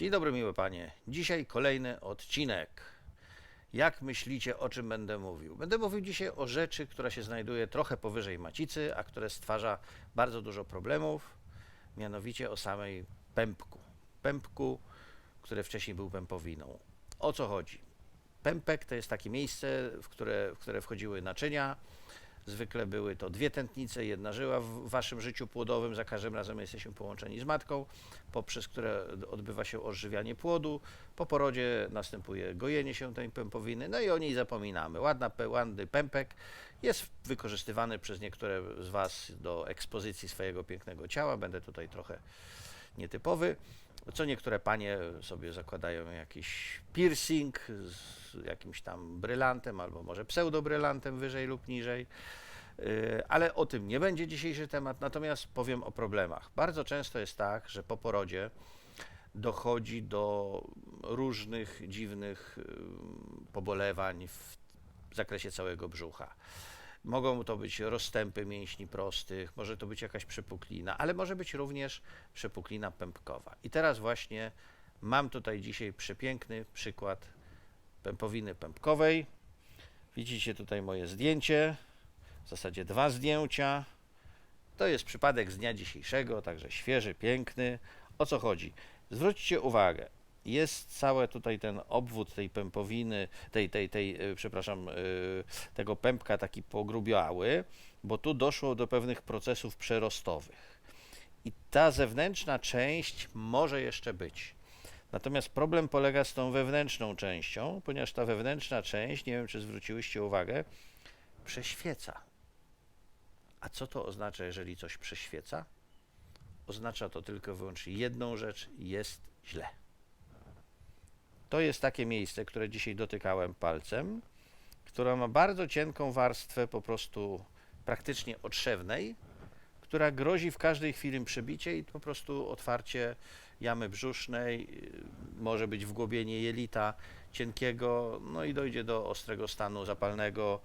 Dzień dobry, miłe panie. Dzisiaj kolejny odcinek. Jak myślicie, o czym będę mówił? Będę mówił dzisiaj o rzeczy, która się znajduje trochę powyżej macicy, a które stwarza bardzo dużo problemów, mianowicie o samej pępku. Pępku, które wcześniej był pępowiną. O co chodzi? Pępek to jest takie miejsce, w które, w które wchodziły naczynia. Zwykle były to dwie tętnice, jedna żyła w waszym życiu płodowym, za każdym razem jesteśmy połączeni z matką, poprzez które odbywa się odżywianie płodu. Po porodzie następuje gojenie się tej pępowiny, no i o niej zapominamy. Ładna, ładny pępek jest wykorzystywany przez niektóre z was do ekspozycji swojego pięknego ciała. Będę tutaj trochę nietypowy. Co niektóre panie sobie zakładają jakiś piercing z jakimś tam brylantem, albo może pseudobrylantem wyżej lub niżej. Yy, Ale o tym nie będzie dzisiejszy temat, natomiast powiem o problemach. Bardzo często jest tak, że po porodzie dochodzi do różnych dziwnych yy, pobolewań w zakresie całego brzucha. Mogą to być rozstępy mięśni prostych, może to być jakaś przepuklina, ale może być również przepuklina pępkowa. I teraz właśnie mam tutaj dzisiaj przepiękny przykład pępowiny pępkowej. Widzicie tutaj moje zdjęcie, w zasadzie dwa zdjęcia. To jest przypadek z dnia dzisiejszego, także świeży, piękny. O co chodzi? Zwróćcie uwagę, jest cały tutaj ten obwód tej pępowiny, tej, tej, tej, e, przepraszam, e, tego pępka taki pogrubiały, bo tu doszło do pewnych procesów przerostowych. I ta zewnętrzna część może jeszcze być. Natomiast problem polega z tą wewnętrzną częścią, ponieważ ta wewnętrzna część, nie wiem czy zwróciłyście uwagę, prześwieca. A co to oznacza, jeżeli coś prześwieca? Oznacza to tylko wyłącznie jedną rzecz: jest źle. To jest takie miejsce, które dzisiaj dotykałem palcem, która ma bardzo cienką warstwę po prostu praktycznie otrzewnej, która grozi w każdej chwili przebicie i po prostu otwarcie jamy brzusznej, yy, może być wgłobienie jelita cienkiego, no i dojdzie do ostrego stanu zapalnego.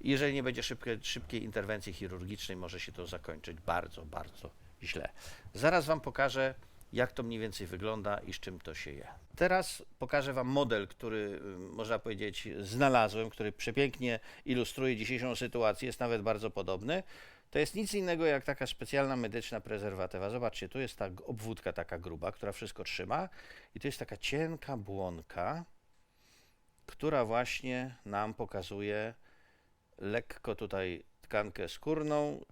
Jeżeli nie będzie szybkie, szybkiej interwencji chirurgicznej, może się to zakończyć bardzo, bardzo źle. Zaraz Wam pokażę, jak to mniej więcej wygląda i z czym to się je. Teraz pokażę Wam model, który y, można powiedzieć znalazłem, który przepięknie ilustruje dzisiejszą sytuację, jest nawet bardzo podobny. To jest nic innego jak taka specjalna medyczna prezerwatywa. Zobaczcie, tu jest ta obwódka taka gruba, która wszystko trzyma i tu jest taka cienka błonka, która właśnie nam pokazuje lekko tutaj tkankę skórną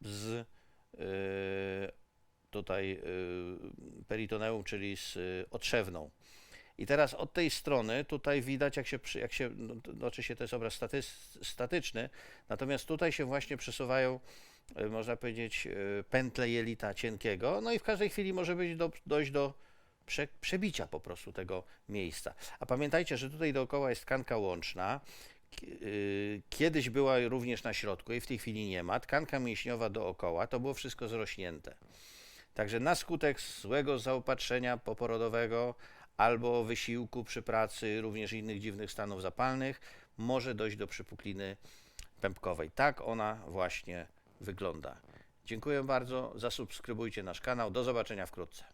z yy, tutaj yy, peritoneum, czyli z yy, otrzewną. I teraz od tej strony tutaj widać, jak się, jak się no, oczywiście to jest obraz statys, statyczny, natomiast tutaj się właśnie przesuwają, yy, można powiedzieć, pętle jelita cienkiego, no i w każdej chwili może być do, dojść do prze, przebicia po prostu tego miejsca. A pamiętajcie, że tutaj dookoła jest tkanka łączna, Kiedyś była również na środku i w tej chwili nie ma. Tkanka mięśniowa dookoła, to było wszystko zrośnięte. Także na skutek złego zaopatrzenia poporodowego albo wysiłku przy pracy, również innych dziwnych stanów zapalnych, może dojść do przypukliny pępkowej. Tak ona właśnie wygląda. Dziękuję bardzo. Zasubskrybujcie nasz kanał. Do zobaczenia wkrótce.